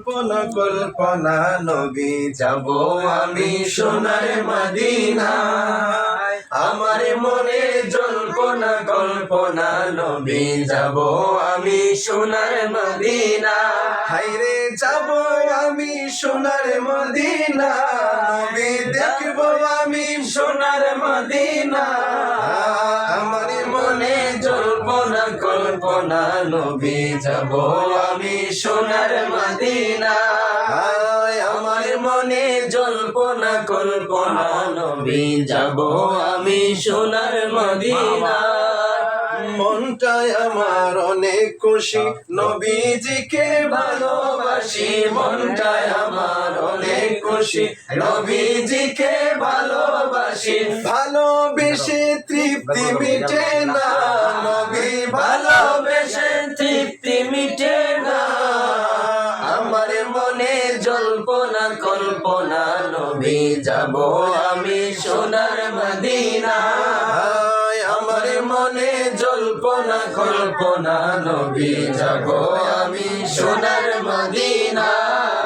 কল্পনা কল্পনা, নবী যাব আমি সোনার মদিনা আমার মনে জল্পনা, কল্পনা, নবী যাব আমি সোনার মদিনা হাইরে যাব আমি সোনার মদিনা নবী দেখব আমি সোনার মদিনা কল্পনা নবী যাব আমি সোনার মদিনা। আমার মনে জল্পনা, কল্পনা নবী যাব আমি সোনার মদিনা। মনটায় আমার অনেক খুশি, নবীজিকে ভালোবাসি। মনটায় আমার অনেক খুশি, নবীজিকে ভালোবাসি। ভালোবেসে তৃপ্তি মিটে না। জল্পনা কল্পনা নবী যাব আমি সোনার মদিনা। আমার মনে জল্পনা কল্পনা নবী যাব আমি সোনার মদিনা।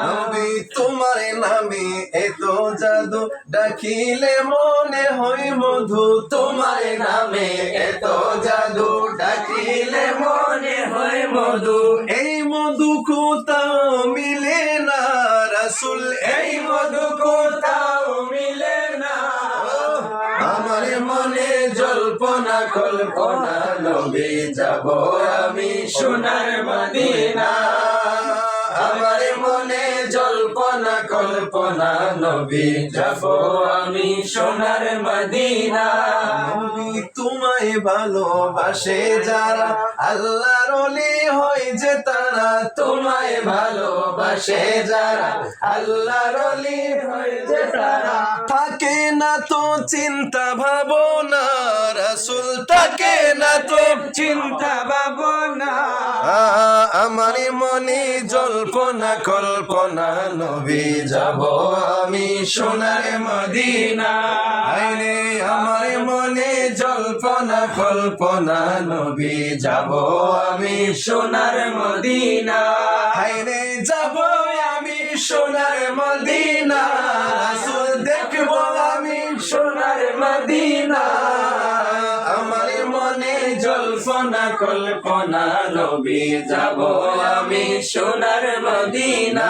নবী তোমার নামে এত জাদু ডাকিলে মনে হয় মধু। তোমার নামে এত জাদু ডাকিলে মনে হয় মধু। এই মধু কোথাও মিলে রাসুল এই মধু কোথাও মিলে না। আমার মনে জল্পনা কল্পনা নবী যাব আমি সোনার মদিনা। আমার মনে জল্পনা কল্পনা নবী যাব আমি সোনার মদিনা। তোমায় ভালোবাসে যারা আল্লাহর অলি যে তারা তোমায় ভালোবাসে যারা আল্লাহর অলি হয় যে তারা থাকে না তো চিন্তা ভাবনা রাসুল থাকে না তো চিন্তা ভাবনা। আমার মনে জল্পনা কল্পনা নবী যাব আমি সোনার মদিনা। আইরে আমার কল্পনা নবী যাব আমি সোনার মদিনা। হাইরে যাব আমি সোনার মদিনা। দেখব আমি সোনার মদিনা। আমার মনে জল্পনা কল্পনা নবী যাব আমি সোনার মদিনা।